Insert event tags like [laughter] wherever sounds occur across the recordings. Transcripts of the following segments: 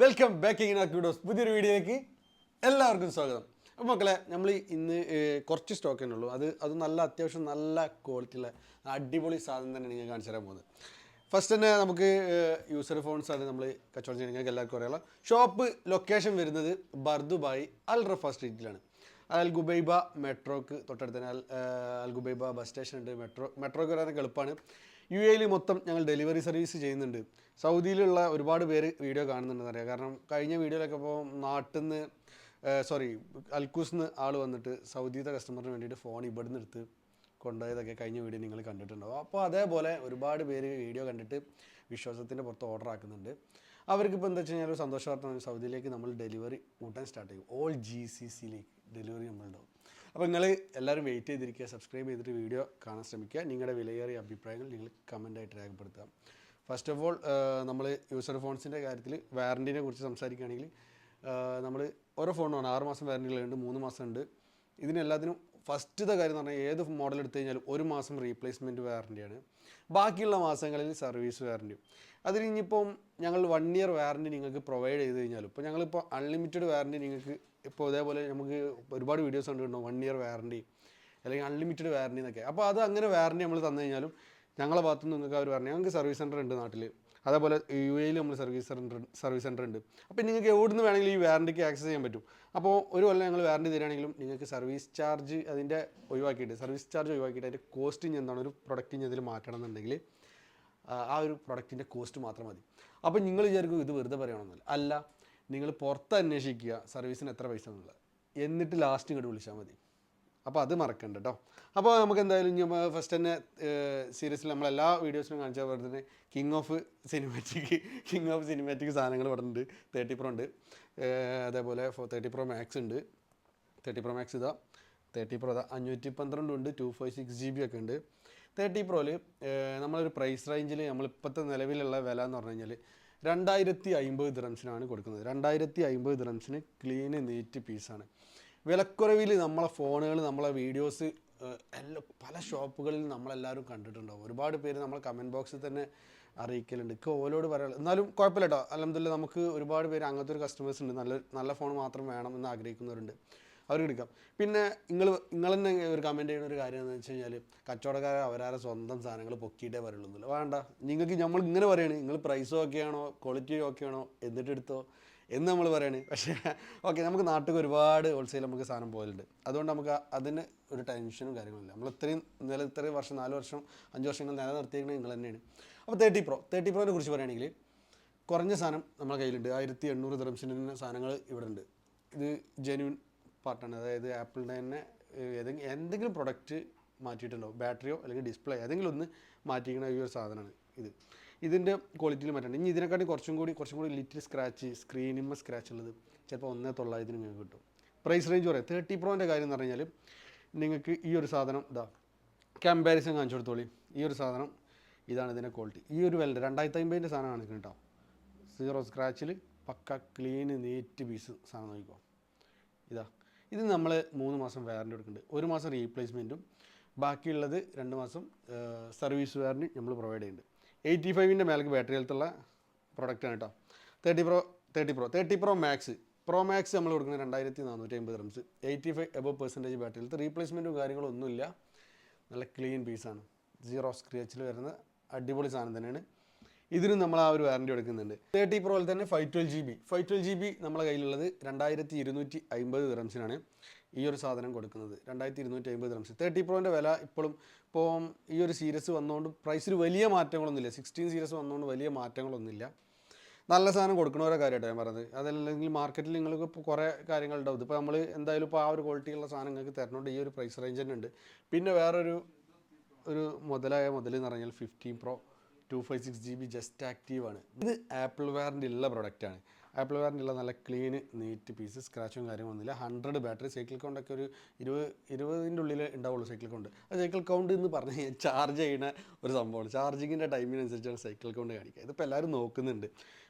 Welcome back in ക്യൂഡോസ് പുതിയൊരു വീഡിയോയിലേക്ക് എല്ലാവർക്കും സ്വാഗതം. അപ്പോൾ മക്കളെ നമ്മൾ ഇന്ന് കുറച്ച് സ്റ്റോക്ക് തന്നെ ഉള്ളൂ. അത് അത് നല്ല അത്യാവശ്യം നല്ല ക്വാളിറ്റി ഉള്ള അടിപൊളി സാധനം തന്നെയാണ് ഞാൻ കാണിച്ചു തരാൻ പോകുന്നത്. ഫസ്റ്റ് തന്നെ നമുക്ക് യൂസർ ഫോൺസ് ആണ് നമ്മൾ കച്ചവടം ചെയ്യുന്നത്. നിങ്ങൾക്ക് എല്ലാവർക്കും അറിയാം ഷോപ്പ് ലൊക്കേഷൻ വരുന്നത് ബർദുബായി അൽ റഫ സ്ട്രീറ്റിലാണ് അൽ ഗുബൈബ മെട്രോക്ക് തൊട്ടടുത്ത് തന്നെ അൽ ഗുബൈബ ബസ് സ്റ്റേഷൻ ഉണ്ട്. മെട്രോ മെട്രോക്ക് വരാനൊക്കെ എളുപ്പമാണ് യു എയിൽ മൊത്തം ഞങ്ങൾ ഡെലിവറി സർവീസ് ചെയ്യുന്നുണ്ട്. സൗദിയിലുള്ള ഒരുപാട് പേര് വീഡിയോ കാണുന്നുണ്ടെന്ന് അറിയാം. കാരണം കഴിഞ്ഞ വീഡിയോയിലൊക്കെ ഇപ്പോൾ നാട്ടിൽ നിന്ന് സോറി അൽക്കൂസ് നിന്ന് ആൾ വന്നിട്ട് സൗദിയിലെ കസ്റ്റമറിന് വേണ്ടിയിട്ട് ഫോൺ ഇവിടുന്ന് എടുത്ത് കൊണ്ടുപോയതൊക്കെ കഴിഞ്ഞ വീഡിയോ നിങ്ങൾ കണ്ടിട്ടുണ്ടാവും. അപ്പോൾ അതേപോലെ ഒരുപാട് പേര് വീഡിയോ കണ്ടിട്ട് വിശ്വാസത്തിന്റെ പുറത്ത് ഓർഡർ ആക്കുന്നുണ്ട്. അവർക്ക് ഇപ്പോൾ എന്താ വെച്ച് കഴിഞ്ഞാൽ സൗദിയിലേക്ക് നമ്മൾ ഡെലിവറി കൂട്ടാൻ സ്റ്റാർട്ട് ചെയ്യും. ഓൾ ജി സി സിയിലേക്ക് ഡെലിവറി നമ്മളുണ്ടാവും. അപ്പോൾ നിങ്ങൾ എല്ലാവരും വെയിറ്റ് ചെയ്തിരിക്കുക സബ്സ്ക്രൈബ് ചെയ്തിട്ട് വീഡിയോ കാണാൻ ശ്രമിക്കുക. നിങ്ങളുടെ വിലയേറിയ അഭിപ്രായങ്ങൾ നിങ്ങൾ കമന്റായിട്ട് രേഖപ്പെടുത്തുക ഫസ്റ്റ് ഓഫ് ഓൾ നമ്മൾ യൂസർ ഫോൺസിന്റെ കാര്യത്തിൽ വാറന്റിനെ കുറിച്ച് സംസാരിക്കുകയാണെങ്കിൽ നമ്മൾ ഓരോ ഫോണാണ് ആറ് മാസം വാറന്റികളുണ്ട് മൂന്ന് മാസം ഉണ്ട്. ഇതിനെല്ലാത്തിനും ഫസ്റ്റത്തെ കാര്യം എന്ന് പറഞ്ഞാൽ ഏത് മോഡൽ എടുത്തു കഴിഞ്ഞാലും ഒരു മാസം റീപ്ലേസ്മെന്റ് വാറന്റിയാണ് ബാക്കിയുള്ള മാസങ്ങളിൽ സർവീസ് വാറന്റി അതിന് ഇനിയിപ്പം ഞങ്ങൾ വൺ ഇയർ വാറന്റി നിങ്ങൾക്ക് പ്രൊവൈഡ് ചെയ്ത് കഴിഞ്ഞാലും ഇപ്പോൾ ഞങ്ങളിപ്പോൾ അൺലിമിറ്റഡ് വാറന്റി നിങ്ങൾക്ക് ഇപ്പോൾ ഇതേപോലെ നമുക്ക് ഒരുപാട് വീഡിയോസ് കണ്ടിട്ടുണ്ടാവും വൺ ഇയർ വാറന്റി അല്ലെങ്കിൽ അൺലിമിറ്റഡ് വാറന്റി എന്നൊക്കെ. അപ്പോൾ അത് അങ്ങനെ വാറന്റി നമ്മൾ തന്നു കഴിഞ്ഞാലും ഞങ്ങളെ ഭാഗത്തുനിന്ന് നിങ്ങൾക്ക് അവർ പറഞ്ഞു ഞങ്ങൾക്ക് സർവീസ് സെന്റർ ഉണ്ട് നാട്ടിൽ അതേപോലെ യു എയിൽ നമ്മൾ സർവീസ് സെന്റർ സർവീസ് സെന്റർ ഉണ്ട്. അപ്പോൾ നിങ്ങൾക്ക് എവിടെ നിന്ന് വേണമെങ്കിലും ഈ വാറണ്ടിക്ക് ആക്സസ് ചെയ്യാൻ പറ്റും. അപ്പോൾ ഒരു കൊല്ലം ഞങ്ങൾ വാറണ്ടി തരികയാണെങ്കിലും നിങ്ങൾക്ക് സർവീസ് ചാർജ് അതിന്റെ ഒഴിവാക്കിയിട്ട് സർവീസ് ചാർജ് ഒഴിവാക്കിയിട്ട് അതിന്റെ കോസ്റ്റ് ഇനി എന്താണ്? ഒരു പ്രൊഡക്റ്റ് ഇനി അതിൽ മാറ്റണം എന്നുണ്ടെങ്കിൽ ആ ആ ഒരു പ്രൊഡക്റ്റിന്റെ കോസ്റ്റ് മാത്രം മതി. അപ്പോൾ നിങ്ങൾ വിചാരിക്കും ഇത് വെറുതെ പറയണമെന്നില്ല. അല്ല നിങ്ങൾ പുറത്ത് അന്വേഷിക്കുക സർവീസിന് എത്ര പൈസ എന്നുള്ളത്. എന്നിട്ട് ലാസ്റ്റ് ഇങ്ങോട്ട് വിളിച്ചാൽ മതി. അപ്പോൾ അത് മറക്കണ്ട കേട്ടോ അപ്പോൾ നമുക്ക് എന്തായാലും ഇനി ഫസ്റ്റ് തന്നെ സീരീസിൽ നമ്മൾ എല്ലാ വീഡിയോസിലും കാണിച്ച പോലെ king of cinematic king of cinematic സാധനങ്ങൾ ഇവിടെ ഉണ്ട് തേർട്ടി പ്രോ ഉണ്ട്. അതേപോലെ തേർട്ടി പ്രോ മാക്സ് ഉണ്ട്. തേർട്ടി പ്രോ മാക്സ് ഇതാ. തേർട്ടി പ്രോ ഇതാ. അഞ്ഞൂറ്റി പന്ത്രണ്ടും ഉണ്ട്. Two five six G B ഒക്കെ ഉണ്ട്. തേർട്ടി പ്രോയിൽ നമ്മളൊരു പ്രൈസ് റേഞ്ചിൽ നമ്മളിപ്പോഴത്തെ നിലവിലുള്ള വില എന്ന് പറഞ്ഞു കഴിഞ്ഞാൽ രണ്ടായിരത്തി അമ്പത് ദ്രംസിനാണ് കൊടുക്കുന്നത്. രണ്ടായിരത്തി അമ്പത് ദ്രംസിന് ക്ലീൻ നീറ്റ് പീസാണ് വിലക്കുറവിൽ നമ്മളെ ഫോണുകൾ നമ്മളെ വീഡിയോസ് എല്ലാ പല ഷോപ്പുകളിൽ നമ്മളെല്ലാവരും കണ്ടിട്ടുണ്ടാവും. ഒരുപാട് പേര് നമ്മൾ കമന്റ് ബോക്സിൽ തന്നെ അറിയിക്കലുണ്ട്. ഇപ്പോൾ ഓലോട് പറയാനുള്ളത് എന്നാലും കുഴപ്പമില്ല കേട്ടോ അലഹമില്ല നമുക്ക് ഒരുപാട് പേര് അങ്ങനത്തെ ഒരു കസ്റ്റമേഴ്സ് ഉണ്ട്. നല്ല നല്ല ഫോൺ മാത്രം വേണം എന്ന് ആഗ്രഹിക്കുന്നവരുണ്ട്. അവർക്ക് എടുക്കാം. പിന്നെ നിങ്ങൾ നിങ്ങൾ തന്നെ ഒരു കമന്റ് ചെയ്യുന്ന ഒരു കാര്യം എന്ന് വെച്ച് കഴിഞ്ഞാൽ കച്ചവടക്കാരെ അവരാരെ സ്വന്തം സാധനങ്ങൾ പൊക്കിയിട്ടേ പറയുള്ളൂ. വേണ്ട. നിങ്ങൾക്ക് നമ്മൾ ഇങ്ങനെ പറയണേ. നിങ്ങൾ പ്രൈസ് ഓക്കെയാണോ ക്വാളിറ്റി ഓക്കെയാണോ എന്നിട്ട് എടുത്തോ? എന്ന് നമ്മൾ പറയണേ. പക്ഷേ ഓക്കെ നമുക്ക് നാട്ടിൽ ഒരുപാട് ഹോൾസെയിൽ നമുക്ക് സാധനം പോലുണ്ട് അതുകൊണ്ട് നമുക്ക് അതിന് ഒരു ടെൻഷനും കാര്യങ്ങളില്ല നമ്മൾ ഇത്രയും നില ഇത്രയും വർഷം നാല് വർഷം അഞ്ച് വർഷങ്ങൾ നിലനിർത്തിയിരിക്കുന്നത് നിങ്ങൾ തന്നെയാണ്. അപ്പോൾ തേർട്ടി പ്രോ തേർട്ടി പ്രോനെ കുറിച്ച് പറയുകയാണെങ്കിൽ കുറഞ്ഞ സാധനം നമ്മുടെ കയ്യിലുണ്ട്. ആയിരത്തി എണ്ണൂറ് ദിറംസിന് സാധനങ്ങൾ ഇവിടെ ഉണ്ട് ഇത് ജെന്യൂൻ പാർട്ടാണ് അതായത് ആപ്പിളിന്റെ തന്നെ ഏതെങ്കിലും എന്തെങ്കിലും പ്രൊഡക്റ്റ് മാറ്റിയിട്ടുണ്ടോ? ബാറ്ററിയോ അല്ലെങ്കിൽ ഡിസ്പ്ലേ ഏതെങ്കിലും ഒന്ന് മാറ്റിയിരിക്കുന്ന ഈ ഒരു സാധനമാണ് ഇത്. ഇതിന്റെ ക്വാളിറ്റിയിൽ മാറ്റണം ഇനി ഇതിനെക്കാട്ടി കുറച്ചും കൂടി കുറച്ചും കൂടി ലിറ്റിൽ സ്ക്രാച്ച് സ്ക്രീനിന്മ സ്ക്രാച്ച് ഉള്ളത് ചിലപ്പോൾ ഒന്നേ തൊള്ളായിരത്തിന് നിങ്ങൾക്ക് കിട്ടും. പ്രൈസ് റേഞ്ച് പറയാം. തേർട്ടി പ്രോന്റെ കാര്യം എന്ന് പറഞ്ഞാൽ നിങ്ങൾക്ക് ഈ ഒരു സാധനം ഇതാ കമ്പാരിസൺ കാണിച്ചു കൊടുത്തോളി. ഈ ഒരു സാധനം ഇതാണ് ഇതിന്റെ ക്വാളിറ്റി ഈ ഒരു വില രണ്ടായിരത്തി അമ്പതിന്റെ സാധനം ഇതിന് കേട്ടോ സീറോ സ്ക്രാച്ചിൽ പക്ക ക്ലീൻ നീറ്റ് പീസ് സാധനം നോക്കിക്കോ. ഇതാ ഇത് നമ്മൾ മൂന്ന് മാസം വാറന്റി കൊടുക്കുന്നുണ്ട് ഒരു മാസം റീപ്ലേസ്മെന്റും ബാക്കിയുള്ളത് രണ്ട് മാസം സർവീസ് വാറന്റി നമ്മൾ പ്രൊവൈഡ് ചെയ്യുന്നുണ്ട്. എയ്റ്റി ഫൈവിന്റെ മേലേക്ക് ബാറ്ററി ഹെൽത്തുള്ള പ്രൊഡക്റ്റാണ് കേട്ടോ. Thirty pro thirty pro thirty pro max pro max നമ്മൾ കൊടുക്കുന്നത് രണ്ടായിരത്തി നാനൂറ്റി അമ്പത് rums eighty five above percentage battery health റീപ്ലേസ്മെന്റും കാര്യങ്ങളും ഒന്നുമില്ല. നല്ല ക്ലീൻ പീസാണ് സീറോ സ്ക്രാച്ചിൽ വരുന്ന അടിപൊളി സാധനം തന്നെയാണ്. ഇതിനും നമ്മൾ ആ ഒരു വാറന്റി എടുക്കുന്നുണ്ട്. തേർട്ടി പ്രോയിൽ തന്നെ five twelve G B five twelve G B നമ്മളെ കയ്യിലുള്ളത് രണ്ടായിരത്തി ഇരുന്നൂറ്റി അമ്പത് ദിറംസിനാണ് ഈ ഒരു സാധനം കൊടുക്കുന്നത്. രണ്ടായിരത്തി ഇരുന്നൂറ്റി അമ്പത് ദിറംസ് തേർട്ടി പ്രോന്റെ വില ഇപ്പോഴും ഇപ്പോൾ ഈ ഒരു സീരീസ് വന്നുകൊണ്ട് പ്രൈസിൽ വലിയ മാറ്റങ്ങളൊന്നുമില്ല. സിക്സ്റ്റീൻ സീരീസ് വന്നുകൊണ്ട് വലിയ മാറ്റങ്ങളൊന്നുമില്ല. നല്ല സാധനം കൊടുക്കണവരെ കാര്യമായിട്ട് ഞാൻ പറഞ്ഞത്. അതല്ലെങ്കിൽ മാർക്കറ്റിൽ നിങ്ങൾക്ക് ഇപ്പോൾ കുറേ കാര്യങ്ങളുണ്ടാവും ഇപ്പോൾ നമ്മൾ എന്തായാലും ഇപ്പോൾ ആ ഒരു ക്വാളിറ്റിയുള്ള സാധനം നിങ്ങൾക്ക് തരണോണ്ട് ഈ ഒരു പ്രൈസ് റേഞ്ച് തന്നെ ഉണ്ട്. പിന്നെ വേറൊരു ഒരു മുതലായ മുതൽ എന്ന് പറഞ്ഞാൽ fifteen pro two five six G B just active ആണ്. ഇത് ആപ്പിൾ വെയറിന്റെ ഉള്ള പ്രൊഡക്റ്റാണ് ആപ്പിൾ വാറന്റി നല്ല ക്ലീൻ നീറ്റ് പീസ് സ്ക്രാച്ചും കാര്യമൊന്നുമില്ല ഹൺഡ്രഡ് ബാറ്ററി സൈക്കിൾ കൗണ്ടൊക്കെ ഒരു ഇരുപത് ഇരുപതിന്റെ ഉള്ളിൽ ഉണ്ടാവുള്ളൂ സൈക്കിൾ കൗണ്ട്. അത് സൈക്കിൾ കൗണ്ട് എന്ന് പറഞ്ഞു കഴിഞ്ഞാൽ ചാർജ് ചെയ്യുന്ന ഒരു സംഭവമാണ്. ചാർജിങ്ങിന്റെ ടൈമിനനുസരിച്ചാണ് സൈക്കിൾ കൗണ്ട് കാണിക്കുക. ഇതിപ്പോൾ എല്ലാവരും നോക്കുന്നുണ്ട്.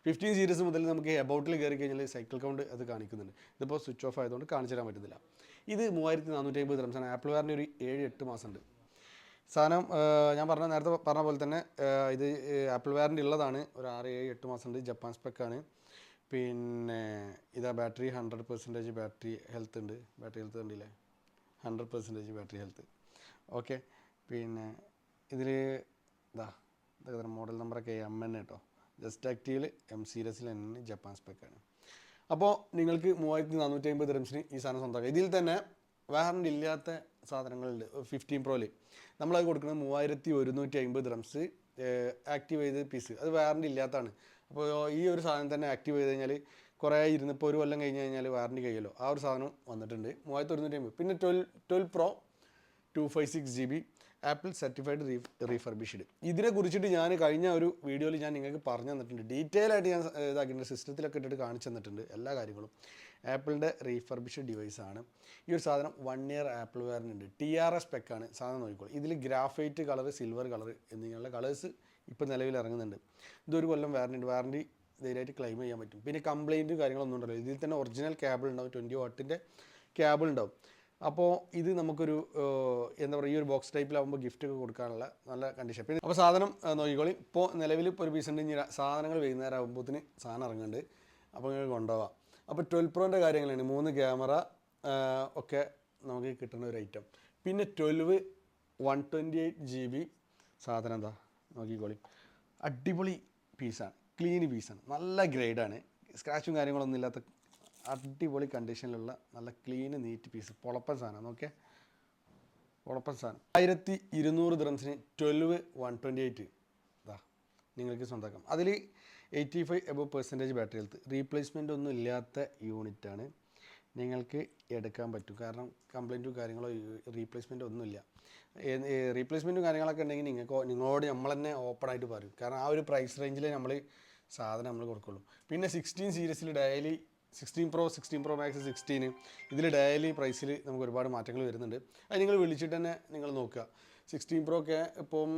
ഫിഫ്റ്റീൻ സീരീസ് മുതൽ നമുക്ക് എബൌട്ടിൽ കയറി കഴിഞ്ഞാൽ സൈക്കിൾ കൗണ്ട് അത് കാണിക്കുന്നുണ്ട്. ഇതിപ്പോൾ സ്വിച്ച് ഓഫ് ആയതുകൊണ്ട് കാണിച്ചു തരാൻ പറ്റുന്നില്ല. ഇത് മൂവായിരത്തി നാനൂറ്റി അമ്പത് റംസാണ് ആപ്പിൾ വാറിന്റെ ഒരു ഏഴ് എട്ട് മാസം ഉണ്ട് സാധനം ഞാൻ പറഞ്ഞ നേരത്തെ പറഞ്ഞ പോലെ തന്നെ ഇത് ആപ്പിൾ വാറന്റി ഉള്ളതാണ്. ഒരു ആറ് ഏഴ് എട്ട് മാസം ഉണ്ട് ജപ്പാൻ സ്പെക്കാണ് പിന്നെ ഇതാ battery hundred percentage battery health ഉണ്ട്. ബാറ്ററി ഹെൽത്ത് കണ്ടില്ലേ? Hundred percentage battery health okay പിന്നെ ഇതിൽ ഇതാ ഇതാ മോഡൽ നമ്പറൊക്കെ എം എൻ കേട്ടോ ജസ്റ്റ് ആക്റ്റീവിൽ എം സീരീസിൽ എൻ ജപ്പാൻ സ്പെക്കാണ് അപ്പോൾ നിങ്ങൾക്ക് മൂവായിരത്തി നാനൂറ്റി അമ്പത് റംസിന് ഈ സാധനം സ്വന്തമാക്കാം. ഇതിൽ തന്നെ വാറന്റ് ഇല്ലാത്ത സാധനങ്ങളുണ്ട്. ഫിഫ്റ്റീൻ പ്രോയിൽ നമ്മളത് കൊടുക്കുന്നത് മൂവായിരത്തി ഒരുന്നൂറ്റി അമ്പത് റംസ് ആക്റ്റീവ് ചെയ്ത് പീസ് അത് വാറന്റ് ഇല്ലാത്തതാണ്. അപ്പോൾ ഈ ഒരു സാധനം തന്നെ ആക്റ്റീവ് ചെയ്ത് കഴിഞ്ഞാൽ കുറേ ഇരുന്ന് ഇപ്പോൾ ഒരു കൊല്ലം കഴിഞ്ഞ് കഴിഞ്ഞാൽ വാറണ്ടി കഴിയുമല്ലോ. ആ ഒരു സാധനം വന്നിട്ടുണ്ട്. മൂവായിരത്തി ഒരുന്നൂറ്റി അമ്പത്. പിന്നെ twelve twelve pro two five six G B Apple certified re refurbished ഇതിനെ കുറിച്ചിട്ട് ഞാൻ കഴിഞ്ഞ ഒരു വീഡിയോയിൽ ഞാൻ നിങ്ങൾക്ക് പറഞ്ഞു തന്നിട്ടുണ്ട്. ഡീറ്റെയിൽ ആയിട്ട് ഞാൻ ഇതാക്കിയിട്ടുണ്ട്. സിസ്റ്റത്തിലൊക്കെ ഇട്ടിട്ട് കാണിച്ചു തന്നിട്ടുണ്ട് എല്ലാ കാര്യങ്ങളും. ആപ്പിളിന്റെ റീഫർബിഷ്ഡ് ഡിവൈസ് ആണ്. ഈ ഒരു സാധനം വൺ ഇയർ ആപ്പിൾ വെയറിനുണ്ട് ടി ആർ എസ് പെക്കാണ് സാധനം നോക്കിക്കോളൂ. ഇതിൽ ഗ്രാഫൈറ്റ് കളർ സിൽവർ കളർ എന്നിങ്ങനെയുള്ള കളേഴ്സ് ഇപ്പോൾ നിലവിൽ ഇറങ്ങുന്നുണ്ട്. ഇതൊരു കൊല്ലം വാറണ്ടി വാറണ്ടി ധൈര്യമായിട്ട് ക്ലെയിം ചെയ്യാൻ പറ്റും. പിന്നെ കംപ്ലയിന്റും കാര്യങ്ങളൊന്നും ഉണ്ടല്ലോ. ഇതിൽ തന്നെ ഒറിജിനൽ ക്യാബിൾ ഉണ്ടാവും. ട്വന്റി വാട്ടിന്റെ ക്യാബിൾ ഉണ്ടാവും. അപ്പോൾ ഇത് നമുക്കൊരു എന്താ പറയുക ഈ ഒരു ബോക്സ് ടൈപ്പിലാവുമ്പോൾ ഗിഫ്റ്റ് ഒക്കെ കൊടുക്കാനുള്ള നല്ല കണ്ടീഷൻ പിന്നെ അപ്പോൾ സാധനം നോക്കിക്കോളി. ഇപ്പോൾ നിലവിൽ ഇപ്പോൾ ഒരു പീസ് ഉണ്ട് ഇനി സാധനങ്ങൾ വൈകുന്നേരം ആകുമ്പോഴത്തിന് സാധനം ഇറങ്ങുന്നുണ്ട്. അപ്പോൾ നിങ്ങൾക്ക് കൊണ്ടുപോവാം. അപ്പോൾ ട്വൽവ് പ്രോന്റെ കാര്യങ്ങളാണ്. മൂന്ന് ക്യാമറ ഒക്കെ നമുക്ക് കിട്ടുന്ന ഒരു ഐറ്റം പിന്നെ twelve one twenty eight G B സാധനം എന്താ? നോക്കിക്കോളി. അടിപൊളി പീസാണ് ക്ലീൻ പീസാണ് നല്ല ഗ്രേഡാണ് സ്ക്രാച്ചും കാര്യങ്ങളൊന്നും ഇല്ലാത്ത അടിപൊളി കണ്ടീഷനിലുള്ള നല്ല ക്ലീൻ നീറ്റ് പീസ് പൊളപ്പൻ സാധനം. നോക്കിയ. പൊളപ്പൻ സാധനം. ആയിരത്തി ഇരുന്നൂറ് ദ്രംസിന് ട്വൽവ് വൺ ട്വന്റി എയ്റ്റ് ഇതാ നിങ്ങൾക്ക് സ്വന്തമാക്കാം. അതിൽ eighty five above percentage battery health replacement ഒന്നും ഇല്ലാത്ത യൂണിറ്റാണ് നിങ്ങൾക്ക് എടുക്കാൻ പറ്റും. കാരണം കംപ്ലൈന്റും കാര്യങ്ങളോ റീപ്ലേസ്മെന്റോ ഒന്നുമില്ല റീപ്ലേസ്മെന്റും കാര്യങ്ങളൊക്കെ ഉണ്ടെങ്കിൽ നിങ്ങൾക്ക് നിങ്ങളോട് നമ്മൾ തന്നെ ഓപ്പൺ ആയിട്ട് പറയും. കാരണം ആ ഒരു പ്രൈസ് റേഞ്ചിൽ നമ്മൾ സാധനം നമ്മൾ കൊടുക്കുള്ളൂ. പിന്നെ സിക്സ്റ്റീൻ സീരീസിൽ daily sixteen pro sixteen pro max sixteen ഇതിൽ ഡെയിലി പ്രൈസിൽ നമുക്ക് ഒരുപാട് മാറ്റങ്ങൾ വരുന്നുണ്ട്. അത് നിങ്ങൾ വിളിച്ചിട്ട് തന്നെ നിങ്ങൾ നോക്കുക. സിക്സ്റ്റീൻ പ്രോ ഒക്കെ ഇപ്പം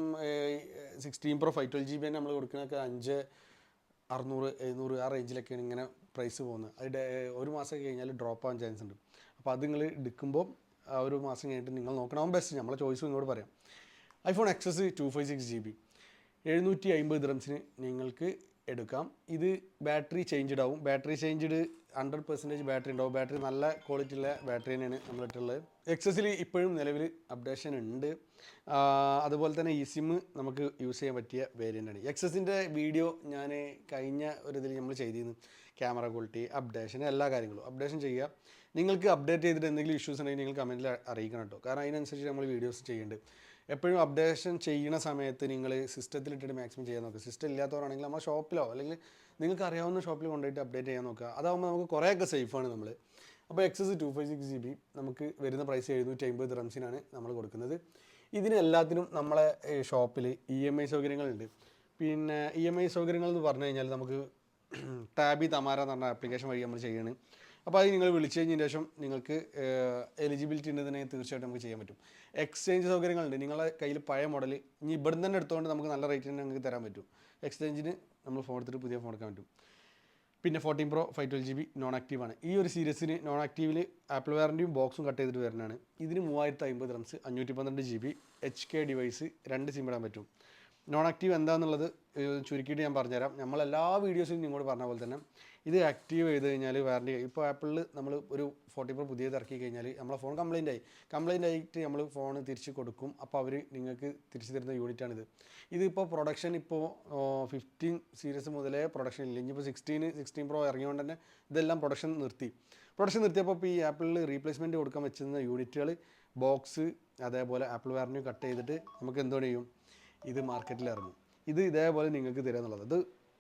sixteen pro five twelve G B തന്നെ നമ്മൾ കൊടുക്കുന്നതൊക്കെ അഞ്ച് അറുന്നൂറ് എഴുന്നൂറ് ആ റേഞ്ചിലൊക്കെയാണ് ഇങ്ങനെ പ്രൈസ് പോകുന്നത്. അത് ഒരു മാസം കഴിഞ്ഞാൽ ഡ്രോപ്പ് ആവാൻ ചാൻസ് ഉണ്ട്. അപ്പോൾ അത് നിങ്ങൾ എടുക്കുമ്പോൾ ഒരു മാസം കഴിഞ്ഞിട്ട് നിങ്ങൾ നോക്കണം. ബെസ്റ്റ് നമ്മളെ ചോയ്സ് നിങ്ങളോട് പറയാം. IPhone XS two five six G B എഴുന്നൂറ്റി അമ്പത് ദ്രംസിന് നിങ്ങൾക്ക് എടുക്കാം. ഇത് ബാറ്ററി ചേഞ്ച്ഡ് ആവും. Battery changed hundred percentage battery ഉണ്ടാവും. ബാറ്ററി നല്ല ക്വാളിറ്റി ഉള്ള ബാറ്ററി തന്നെയാണ് നമ്മളിട്ടുള്ളത് എക്സസിൽ ഇപ്പോഴും നിലവിൽ അപ്ഡേഷൻ ഉണ്ട്. അതുപോലെ തന്നെ ഈ സിം നമുക്ക് യൂസ് ചെയ്യാൻ പറ്റിയ വേരിയന്റ് ആണ്. എക്സസിന്റെ വീഡിയോ ഞാൻ കഴിഞ്ഞ ഒരു ഇതിൽ നമ്മൾ ചെയ്തിരുന്നു. ക്യാമറ ക്വാളിറ്റി അപ്ഡേഷൻ എല്ലാ കാര്യങ്ങളും. അപ്ഡേഷൻ ചെയ്യുക. നിങ്ങൾക്ക് അപ്ഡേറ്റ് ചെയ്തിട്ട് എന്തെങ്കിലും ഇഷ്യൂസ് ഉണ്ടെങ്കിൽ നിങ്ങൾ കമന്റിൽ അറിയിക്കണം കേട്ടോ കാരണം അതിനനുസരിച്ച് നമ്മൾ വീഡിയോസ് ചെയ്യുന്നുണ്ട് എപ്പോഴും അപ്ഡേഷൻ ചെയ്യുന്ന സമയത്ത് നിങ്ങൾ സിസ്റ്റത്തിൽ ഇട്ടിട്ട് മാക്സിമം ചെയ്യാൻ നോക്കുക സിസ്റ്റം ഇല്ലാത്തവരാണെങ്കിൽ നമ്മൾ ഷോപ്പിലോ അല്ലെങ്കിൽ നിങ്ങൾക്ക് അറിയാവുന്ന ഷോപ്പിൽ കൊണ്ടുപോയിട്ട് അപ്ഡേറ്റ് ചെയ്യാൻ നോക്കുക അതാകുമ്പോൾ നമുക്ക് കുറേയൊക്കെ സേഫാണ് നമ്മൾ അപ്പോൾ XS two five six G B നമുക്ക് വരുന്ന പ്രൈസ് എഴുന്നൂറ്റി അമ്പത് റംസിനാണ് നമ്മൾ കൊടുക്കുന്നത്. ഇതിനെല്ലാത്തിനും നമ്മളെ ഷോപ്പിൽ ഇ എം ഐ സൗകര്യങ്ങളുണ്ട്. പിന്നെ ഇ എം ഐ സൗകര്യങ്ങൾ എന്ന് പറഞ്ഞു കഴിഞ്ഞാൽ നമുക്ക് [clears throat] ടാബി തമാര എന്ന് പറഞ്ഞ ആപ്ലിക്കേഷൻ വഴി നമ്മൾ ചെയ്യാണ്. അപ്പോൾ അത് നിങ്ങൾ വിളിച്ചു കഴിഞ്ഞതിന് ശേഷം നിങ്ങൾക്ക് എലിജിബിലിറ്റി ഉണ്ടെന്നുണ്ടെങ്കിൽ തീർച്ചയായിട്ടും നമുക്ക് ചെയ്യാൻ പറ്റും. എക്സ്ചേഞ്ച് സൗകര്യങ്ങളുണ്ട്. നിങ്ങളുടെ കയ്യിൽ പഴയ മോഡൽ ഇനി ഇവിടെ തന്നെ എടുത്തുകൊണ്ട് നമുക്ക് നല്ല റേറ്റിന് നിങ്ങൾക്ക് തരാൻ പറ്റും. എക്സ്ചേഞ്ചിന് നമ്മൾ ഫോൺ എടുത്തിട്ട് പുതിയ ഫോൺ എടുക്കാൻ പറ്റും. പിന്നെ fourteen pro five twelve G B non ആക്റ്റീവാണ് ഈ ഒരു സീരീസിന് നോൺ ആക്റ്റീവിൽ ആപ്പിൾ വാറന്റിയും ബോക്സും കട്ട് ചെയ്തിട്ട് വരുന്നതാണ്. ഇതിന് മൂവായിരത്തി അമ്പത് റംസ് അഞ്ഞൂറ്റി പന്ത്രണ്ട് G B H K device രണ്ട് സിം ഇടാൻ പറ്റും. നോൺ ആക്റ്റീവ് എന്താണെന്നുള്ളത് ചുരുക്കിയിട്ട് ഞാൻ പറഞ്ഞുതരാം. നമ്മൾ എല്ലാ വീഡിയോസിലും നിങ്ങളോട് പറഞ്ഞ പോലെ തന്നെ ഇത് ആക്റ്റീവ് ചെയ്ത് കഴിഞ്ഞാൽ വാറന്റി ഇപ്പോൾ ആപ്പിളിൽ നമ്മൾ ഒരു ഫോർട്ടി പ്രോ പുതിയത് ഇറക്കി കഴിഞ്ഞാൽ നമ്മളെ ഫോൺ കംപ്ലൈന്റ് ആയി. കംപ്ലൈന്റ് ആയിട്ട് നമ്മൾ ഫോൺ തിരിച്ച് കൊടുക്കും. അപ്പോൾ അവർ നിങ്ങൾക്ക് തിരിച്ചു തരുന്ന യൂണിറ്റാണിത് ഇതിപ്പോൾ പ്രൊഡക്ഷൻ ഇപ്പോൾ ഫിഫ്റ്റീൻ സീരീസ് മുതലേ പ്രൊഡക്ഷൻ ഇല്ല. ഇനിയിപ്പോൾ സിക്സ്റ്റീൻ സിക്സ്റ്റീൻ പ്രോ ഇറങ്ങിയോണ്ട് തന്നെ ഇതെല്ലാം പ്രൊഡക്ഷൻ നിർത്തി. പ്രൊഡക്ഷൻ നിർത്തിയപ്പോൾ ഇപ്പോൾ ഈ ആപ്പിളിൽ റീപ്ലേസ്മെന്റ് കൊടുക്കാൻ വെച്ചിരുന്ന യൂണിറ്റുകൾ ബോക്സ് അതേപോലെ ആപ്പിൾ വാറന്റി കട്ട് ചെയ്തിട്ട് നമുക്ക് എന്തോ ചെയ്യും? ഇത് മാർക്കറ്റിൽ ഇറങ്ങും. ഇത് ഇതേപോലെ നിങ്ങൾക്ക് തരിക എന്നുള്ളത്. അത്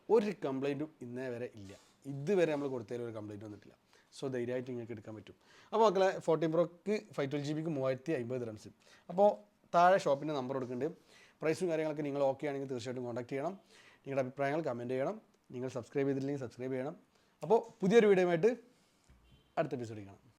ഒരു കംപ്ലൈന്റും ഇന്നേ വരെ ഇല്ല. ഇതുവരെ നമ്മൾ കൊടുത്തതിൽ ഒരു കംപ്ലൈന്റ് വന്നിട്ടില്ല. സോ ധൈര്യമായിട്ട് നിങ്ങൾക്ക് എടുക്കാൻ പറ്റും. അപ്പോൾ മക്കളെ ഫോർട്ടീൻ പ്രോക്ക് ഫൈവ് ട്വൽവ് ജി ബിക്ക് മൂവായിരത്തി അമ്പത് റംസ് അപ്പോൾ താഴെ ഷോപ്പിന്റെ നമ്പർ കൊടുക്കുന്നുണ്ട്. പ്രൈസും കാര്യങ്ങളൊക്കെ നിങ്ങൾ ഓക്കെ ആണെങ്കിൽ തീർച്ചയായിട്ടും കോൺടാക്ട് ചെയ്യണം. നിങ്ങളുടെ അഭിപ്രായങ്ങൾ കമന്റ് ചെയ്യണം. നിങ്ങൾ സബ്സ്ക്രൈബ് ചെയ്തില്ലെങ്കിൽ സബ്സ്ക്രൈബ് ചെയ്യണം. അപ്പോൾ പുതിയൊരു വീഡിയോ ആയിട്ട് അടുത്ത എപ്പിസോഡിൽ കാണാം.